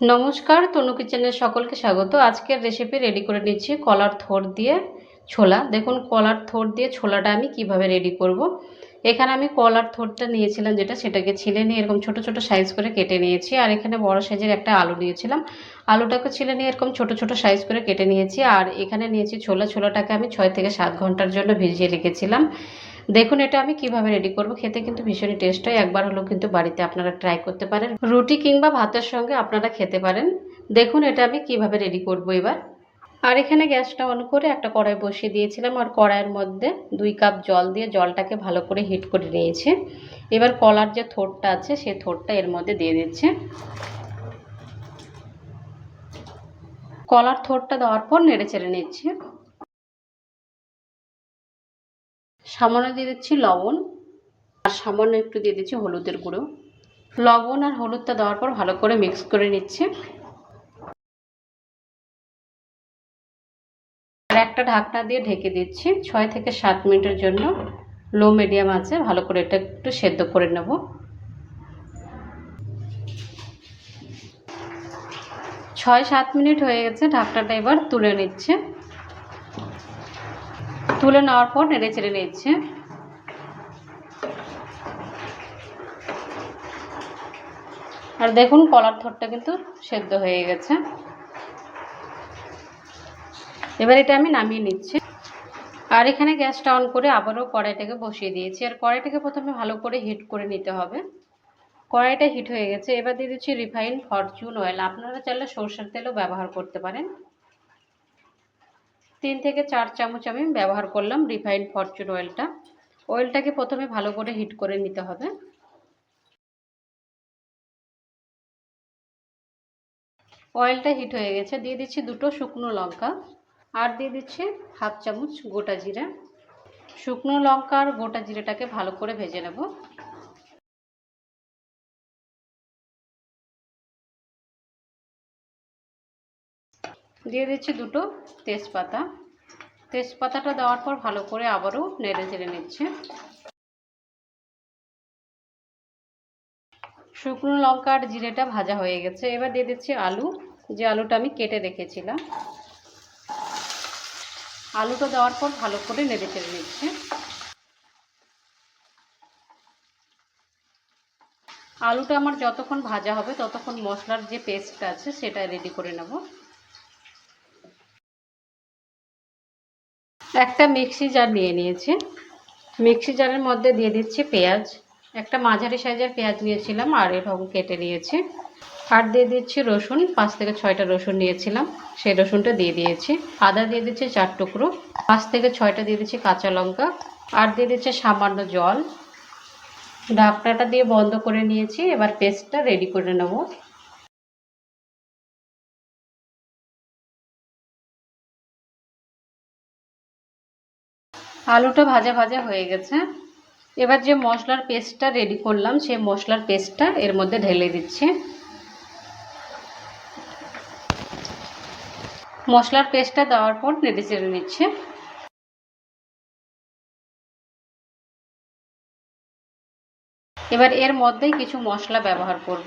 নমস্কার, তনু কিচেনের সকলকে স্বাগত। আজকের রেসিপি রেডি করে নিচ্ছি কলার থোর দিয়ে ছোলা। দেখুন, কলার থোর দিয়ে ছোলাটা আমি কীভাবে রেডি করব। এখানে আমি কলার থোরটা নিয়েছিলাম যেটা, সেটাকে ছিলে নিয়ে এরকম ছোট ছোট সাইজ করে কেটে নিয়েছি। আর এখানে বড় সাইজের একটা আলু নিয়েছিলাম। আলুটাকে ছিলে নিয়ে এরকম ছোট ছোট সাইজ করে কেটে নিয়েছি। আর এখানে নিয়েছি ছোলা। ছোলাটাকে আমি ছয় থেকে সাত ঘণ্টার জন্য ভিজিয়ে রেখেছিলাম। দেখুন, এটা আমি কীভাবে রেডি করব? খেতে কিন্তু ভীষণই টেস্ট হয়। একবার হলেও কিন্তু বাড়িতে আপনারা ট্রাই করতে পারেন। রুটি কিংবা ভাতের সঙ্গে আপনারা খেতে পারেন। দেখুন, এটা আমি কীভাবে রেডি করব এবার। আর এখানে গ্যাসটা অন করে একটা কড়াই বসিয়ে দিয়েছিলাম। আর কড়াইয়ের মধ্যে দুই কাপ জল দিয়ে জলটাকে ভালো করে হিট করে নিয়েছে। এবার কলার যে থোটটা আছে সেই থোটটা এর মধ্যে দিয়ে দিচ্ছে। কলার থোটটা দেওয়ার পর নেড়ে চেড়ে নিচ্ছে। সামান্য দিয়ে দিচ্ছি লবণ, আর সামান্য একটু দিয়ে দিচ্ছি হলুদের গুঁড়ো। লবণ আর হলুদটা দেওয়ার পর ভালো করে মিক্স করে নিচ্ছে। আর একটা ঢাকনা দিয়ে ঢেকে দিচ্ছি, ছয় থেকে সাত মিনিটের জন্য। লো মিডিয়াম আছে, ভালো করে এটা একটু সেদ্ধ করে নেব। ছয় সাত মিনিট হয়ে গেছে, ঢাকনাটা এবার তুলে নিচ্ছে। তুলে নেওয়ার পর নেড়ে চেড়ে নিচ্ছে। আর দেখুন, কলার থরটা কিন্তু সেদ্ধ হয়ে গেছে। এবার এটা আমি নামিয়ে নিচ্ছি। আর এখানে গ্যাসটা অন করে আবারও কড়াইটাকে বসিয়ে দিয়েছি। আর কড়াইটাকে প্রথমে ভালো করে হিট করে নিতে হবে। কড়াইটা হিট হয়ে গেছে। এবার দিয়ে দিচ্ছি রিফাইন ফরচুন অয়েল। আপনারা চাইলে সরষের তেলও ব্যবহার করতে পারেন। তিন থেকে চার চামচ আমি ব্যবহার করলাম রিফাইন্ড ফরচুন অয়েলটা। অয়েলটাকে প্রথমে ভালো করে হিট করে নিতে হবে। অয়েলটা হিট হয়ে গেছে। দিয়ে দিচ্ছি দুটো শুকনো লঙ্কা আর দিয়ে দিচ্ছি হাফ চামচ গোটা জিরা। শুকনো লঙ্কা আর গোটা জিরাটাকে ভালো করে ভেজে নেব। দিয়ে দিচ্ছি দুটো তেজপাতা। তেজপাতাটা দেওয়ার পর ভালো করে আবারও নেড়ে চেড়ে নিচ্ছে। শুকনো লঙ্কা আর জিরেটা ভাজা হয়ে গেছে। এবার দিয়ে দিচ্ছি আলু। যে আলুটা আমি কেটে রেখেছিলাম। আলুটা দেওয়ার পর ভালো করে নেড়ে চেড়ে নিচ্ছে। আলুটা আমার যতক্ষণ ভাজা হবে, ততক্ষণ মশলার যে পেস্টটা আছে, সেটা রেডি করে নেব। একটা মিক্সি জার নিয়ে নিয়েছি। মিক্সি জারের মধ্যে দিয়ে দিচ্ছি পেঁয়াজ। একটা মাঝারি সাইজের পেঁয়াজ নিয়েছিলাম আর এরকম কেটে নিয়েছি। আর দিয়ে দিচ্ছি রসুন, পাঁচ থেকে ছয়টা রসুন নিয়েছিলাম। সেই রসুনটা দিয়ে দিয়েছি। আদা দিয়ে দিচ্ছি চার টুকরো, পাঁচ থেকে ছয়টা দিয়ে দিচ্ছি কাঁচা লঙ্কা আর দিয়ে দিচ্ছে সামান্য জল। ঢাকনাটা দিয়ে বন্ধ করে নিয়েছি। এবার পেস্টটা রেডি করে নেব। আলুটা ভাজা ভাজা হয়ে গেছে। এবার যে মশলার পেস্টটা রেডি করলাম, সেই মশলার পেস্টটা এর মধ্যে ঢেলে দিচ্ছি। মশলার পেস্টটা দেওয়ার পর নেড়ে চেড়ে নিচ্ছে। এবার এর মধ্যেই কিছু মশলা ব্যবহার করব।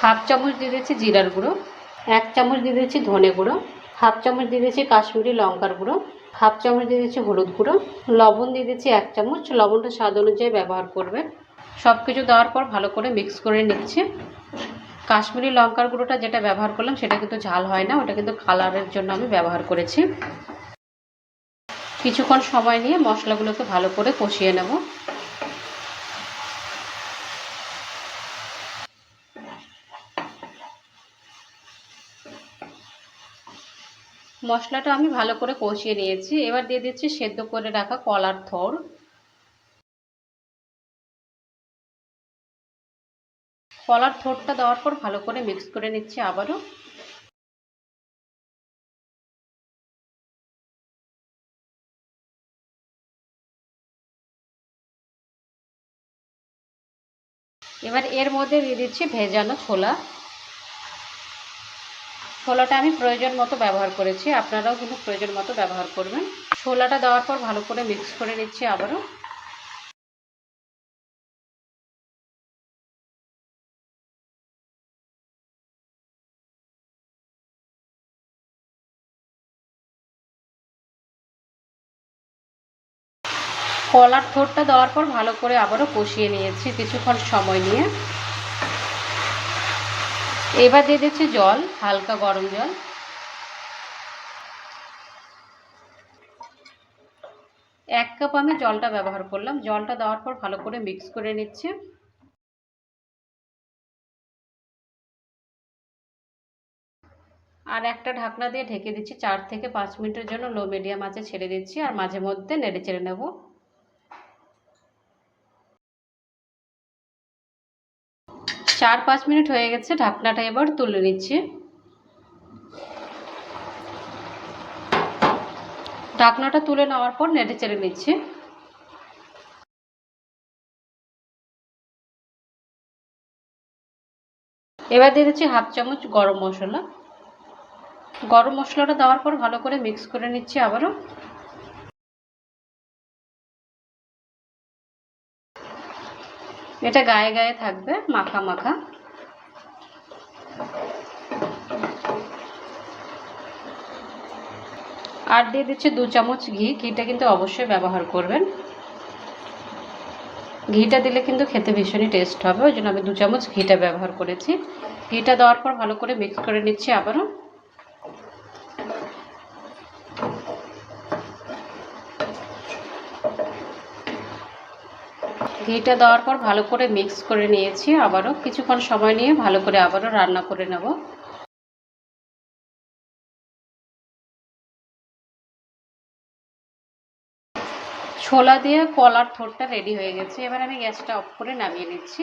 হাফ চামচ দিয়ে দিচ্ছি জিরার গুঁড়ো, এক চামচ দিয়ে দিচ্ছি ধনে গুঁড়ো হাফ চামচ দিয়ে দিচ্ছি কাশ্মীরি লঙ্কার গুঁড়ো, হাফ চামচ দিয়ে দিচ্ছি হলুদ গুঁড়ো, লবণ দিয়ে দিচ্ছি এক চামচ, লবণটা স্বাদ অনুযায়ী ব্যবহার করবেন সব কিছু দেওয়ার পর ভালো করে মিক্স করে নিচ্ছি। কাশ্মীরি লঙ্কার গুঁড়োটা যেটা ব্যবহার করলাম সেটা কিন্তু ঝাল হয় না, ওটা কিন্তু কালারের জন্য আমি ব্যবহার করেছি। কিছুক্ষণ সময় নিয়ে মশলাগুলোকে ভালো করে কষিয়ে নেব। মশলাটা আমি ভালো করে কষিয়ে নিয়েছি। এবার দিয়ে দিচ্ছি সেদ্ধ করে রাখা কলার থোর। কলার থোরটা দেওয়ার পর ভালো করে মিক্স করে নিচ্ছি আবারও। এবার এর মধ্যে দিয়ে দিচ্ছি ভেজানো ছোলা। ছোলাটা আমি প্রয়োজন মতো ব্যবহার করেছি, আপনারাও কিন্তু প্রয়োজন মতো ব্যবহার করবেন। ছোলাটা দেওয়ার পর ভালো করে মিক্স করে নিচ্ছি আবারও। কলার থোরটা দেওয়ার পর ভালো করে আবারও কষিয়ে নিয়েছি কিছুক্ষণ সময় নিয়ে। এবার দিয়ে দিচ্ছি জল, হালকা গরম জল। এক কাপ আমি জলটা ব্যবহার করলাম। জলটা দেওয়ার পর ভালো করে মিক্স করে নিচ্ছি। আর একটা ঢাকনা দিয়ে ঢেকে দিচ্ছি। চার থেকে পাঁচ মিনিটের জন্য লো মিডিয়াম আঁচে ছেড়ে দিচ্ছি। আর মাঝে মধ্যে নেড়ে চেড়ে নেব। চার পাঁচ মিনিট হয়ে গেছে, ঢাকনাটা এবার তুলে নিচ্ছি। ঢাকনাটা তুলে নেওয়ার পর নেড়ে চেড়ে নিচ্ছি। এবার দিয়ে দিচ্ছি হাফ চামচ গরম মশলা। গরম মশলাটা দেওয়ার পর ভালো করে মিক্স করে নিচ্ছি আবারও। এটা গায়ে গায়ে থাকবে, মাখা মাখা। আর দিয়ে দিচ্ছি দু চামচ ঘি, ঘিটা কিন্তু অবশ্যই ব্যবহার করবেন। ঘিটা দিলে কিন্তু খেতে ভীষণই টেস্ট হবে, ওই জন্য আমি দু চামচ ঘিটা ব্যবহার করেছি। ঘিটা দেওয়ার পর ভালো করে মিক্স করে নিচ্ছি আবারও। ঘিটা দেওয়ার পর ভালো করে মিক্স করে নিয়েছি আবারও। কিছুক্ষণ সময় নিয়ে ভালো করে আবারও রান্না করে নেব। ছোলা দিয়ে কলার থোরটা রেডি হয়ে গেছে। এবার আমি গ্যাসটা অফ করে নামিয়ে নিচ্ছি।